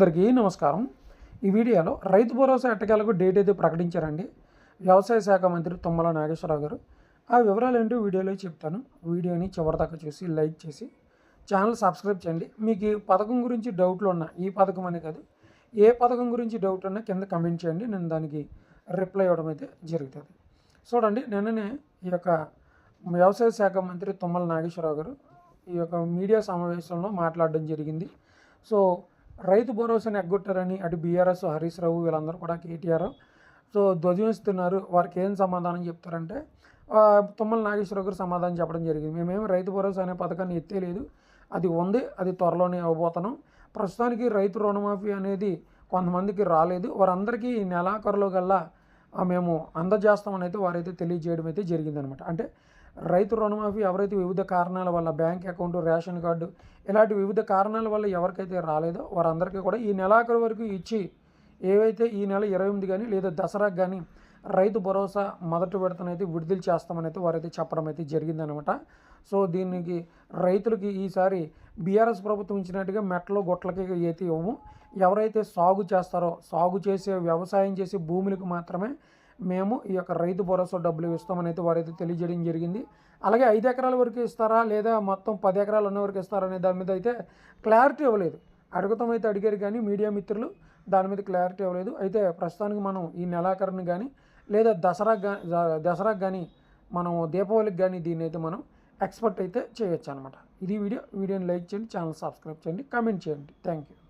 అందరికీ నమస్కారం. ఈ వీడియోలో రైతు భరోసా ఎట్టకేలకు డేట్ అయితే ప్రకటించారండి. వ్యవసాయ శాఖ మంత్రి తుమ్మల నాగేశ్వరరావు గారు. ఆ వివరాలు ఏంటో వీడియోలో చెప్తాను. వీడియోని చివరిదాకా చూసి లైక్ చేసి ఛానల్ సబ్స్క్రైబ్ చేయండి. మీకు ఈ పథకం గురించి డౌట్లు ఉన్నా ఈ పథకం అనే కాదు ఏ పథకం గురించి డౌట్ ఉన్నా కింద కమెంట్ చేయండి. నేను దానికి రిప్లై ఇవ్వడం అయితే జరుగుతుంది. చూడండి నిన్ననే ఈ యొక్క వ్యవసాయ శాఖ మంత్రి తుమ్మల నాగేశ్వరరావు గారు ఈ యొక్క మీడియా సమావేశంలో మాట్లాడడం జరిగింది. సో రైతు భరోసాని ఎగ్గొట్టారని అటు బీఆర్ఎస్ హరీష్ రావు వీళ్ళందరూ కూడా కేటీఆర్. సో ధ్వజమిస్తున్నారు వారికి ఏం సమాధానం చెప్తారంటే తుమ్మల నాగేశ్వరరావు గారు సమాధానం చెప్పడం జరిగింది. మేమేమి రైతు భరోసా అనే పథకాన్ని ఎత్తేలేదు అది ఉంది అది త్వరలోనే అవ్వబోతున్నాం ప్రస్తుతానికి రైతు రుణమాఫీ అనేది కొంతమందికి రాలేదు. వారందరికీ నెలాఖరులో గల్లా మేము అందజేస్తామని అయితే వారైతే తెలియజేయడం అయితే జరిగిందనమాట. అంటే రైతు రుణమాఫీ ఎవరైతే వివిధ కారణాల వల్ల బ్యాంక్ అకౌంట్ రేషన్ కార్డు ఇలాంటి వివిధ కారణాల వల్ల ఎవరికైతే రాలేదో వారందరికీ కూడా ఈ నెలాఖరు వరకు ఇచ్చి ఏవైతే ఈ నెల ఇరవై ఎనిమిది కానీ లేదా దసరాకు కానీ రైతు భరోసా మొదటి విడతనైతే విడుదల చేస్తామని అయితే వారైతే చెప్పడం అయితే జరిగిందనమాట. సో దీనికి రైతులకి ఈసారి బీఆర్ఎస్ ప్రభుత్వం ఇచ్చినట్టుగా మెట్లో గొట్లకి అయితే ఇవ్వము. ఎవరైతే సాగు చేస్తారో సాగు చేసే వ్యవసాయం చేసే భూములకు మాత్రమే మేము ఈ యొక్క రైతు భరోసా డబ్బులు ఇస్తామని అయితే వారైతే తెలియజేయడం జరిగింది. అలాగే ఐదు ఎకరాల వరకు ఇస్తారా లేదా మొత్తం పది ఎకరాలు ఉన్న వరకు ఇస్తారా అనే దాని మీద అయితే క్లారిటీ ఇవ్వలేదు. అడుగుతాం అయితే అడిగారు కానీ మీడియా మిత్రులు దాని మీద క్లారిటీ ఇవ్వలేదు. అయితే ప్రస్తుతానికి మనం ఈ నెలాఖరుని కానీ లేదా దసరాకు కానీ దసరాకు కానీ మనం దీపావళికి కానీ దీన్ని అయితే మనం ఎక్స్పర్ట్ అయితే చేయొచ్చు అనమాట ఇది వీడియో. వీడియోని లైక్ చేయండి ఛానల్ సబ్స్క్రైబ్ చేయండి కామెంట్ చేయండి. Thank you